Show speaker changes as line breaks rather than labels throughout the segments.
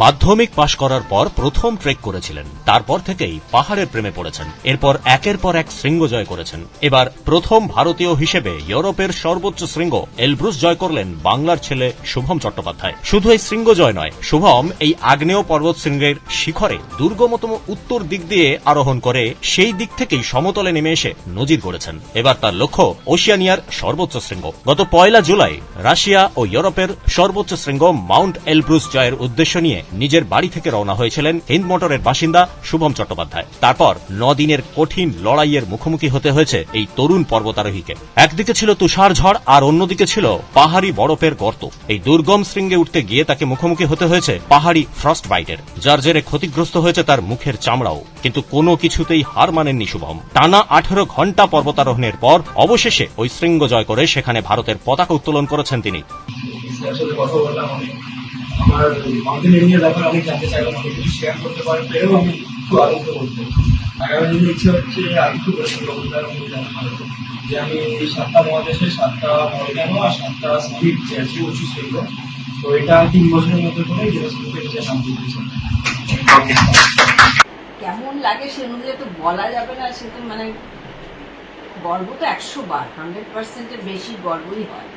মাধ্যমিক পাশ করার পর প্রথম ট্রেক করেছিলেন। তারপর থেকেই পাহাড়ের প্রেমে পড়েছেন। এরপর একের পর এক শৃঙ্গ জয় করেছেন। এবার প্রথম ভারতীয় হিসেবে ইউরোপের সর্বোচ্চ শৃঙ্গ এলব্রুস জয় করলেন বাংলার ছেলে শুভম চট্টোপাধ্যায়। শুধু এই শৃঙ্গ জয় নয়, শুভম এই আগ্নেয় পর্বত শৃঙ্গের শিখরে দুর্গমতম উত্তর দিক দিয়ে আরোহণ করে সেই দিক থেকেই সমতলে নেমে এসে নজির গড়েছেন। এবার তার লক্ষ্য ওশিয়ানিয়ার সর্বোচ্চ শৃঙ্গ। গত পয়লা জুলাই রাশিয়া ও ইউরোপের সর্বোচ্চ শৃঙ্গ মাউন্ট এলব্রুস জয়ের উদ্দেশ্য নিয়ে নিজের বাড়ি থেকে রওনা হয়েছিলেন হিন্দ মোটরের বাসিন্দা শুভম চট্টোপাধ্যায়। তারপর দিনের কঠিন লড়াইয়ের মুখোমুখি হতে হয়েছে এই তরুণ পর্বতারোহীকে। একদিকে ছিল তুষার ঝড় আর অন্যদিকে ছিল পাহাড়ি বরফের গর্ত। এই দুর্গম শৃঙ্গে উঠতে গিয়ে তাকে মুখোমুখি হতে হয়েছে পাহাড়ি ফ্রস্ট বাইটের যার জেরে ক্ষতিগ্রস্ত হয়েছে তার মুখের চামড়াও। কিন্তু কোনো কিছুতেই হার মানেননি শুভম। টানা আঠেরো ঘণ্টা পর্বতারোহণের পর অবশেষে ওই শৃঙ্গ জয় করে সেখানে ভারতের পতাকা উত্তোলন করেছেন তিনি।
আমার মাউন্টেন এরিয়ার ব্যাপারে অনেক জানতে চাইলাম অনেক কিছু শেয়ার করতে পারে পেরেও আমি খুব আনন্দ করতে আগামী দিনে ইচ্ছে হচ্ছে আর একটু রবীন্দ্র যে আমি এই সাতটা মহাদেশে সাতটা আর সাতটা যে আছে উঁচু তো এটা তিন বছরের মধ্যে করে দিয়েছে
কেমন লাগে সে অনুযায়ী তো বলা যাবে না সে তো মানে গর্ব তো একশো বার হান্ড্রেড পার্সেন্টের বেশি গর্বই হয়।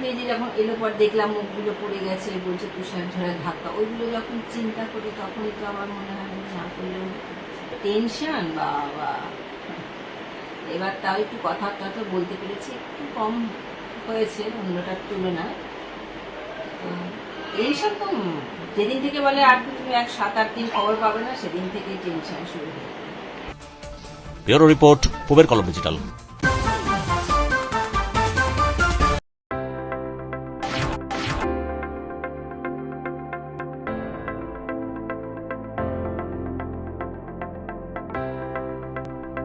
মেয়েজি যখন এলো পর দেখলাম মুখগুলো পড়ে গেছে, বলছে তুষার ঝড়ের ধাক্কা। ওইগুলো যখন চিন্তা করি, তখনই তো আমার মনে হয় না করলেও টেনশন? বাবা। এবার তাও একটু কথা টথা বলতে পেরেছি, একটু কম হয়েছে, অন্যটার তুলনায়। এইসব তো যেদিন থেকে বলে আর তুমি এক সাত আট দিন খবর পাবে না, সেদিন থেকেই টেনশন শুরু হয়ে
ব্যুরো রিপোর্ট পুবের কলম ডিজিটাল।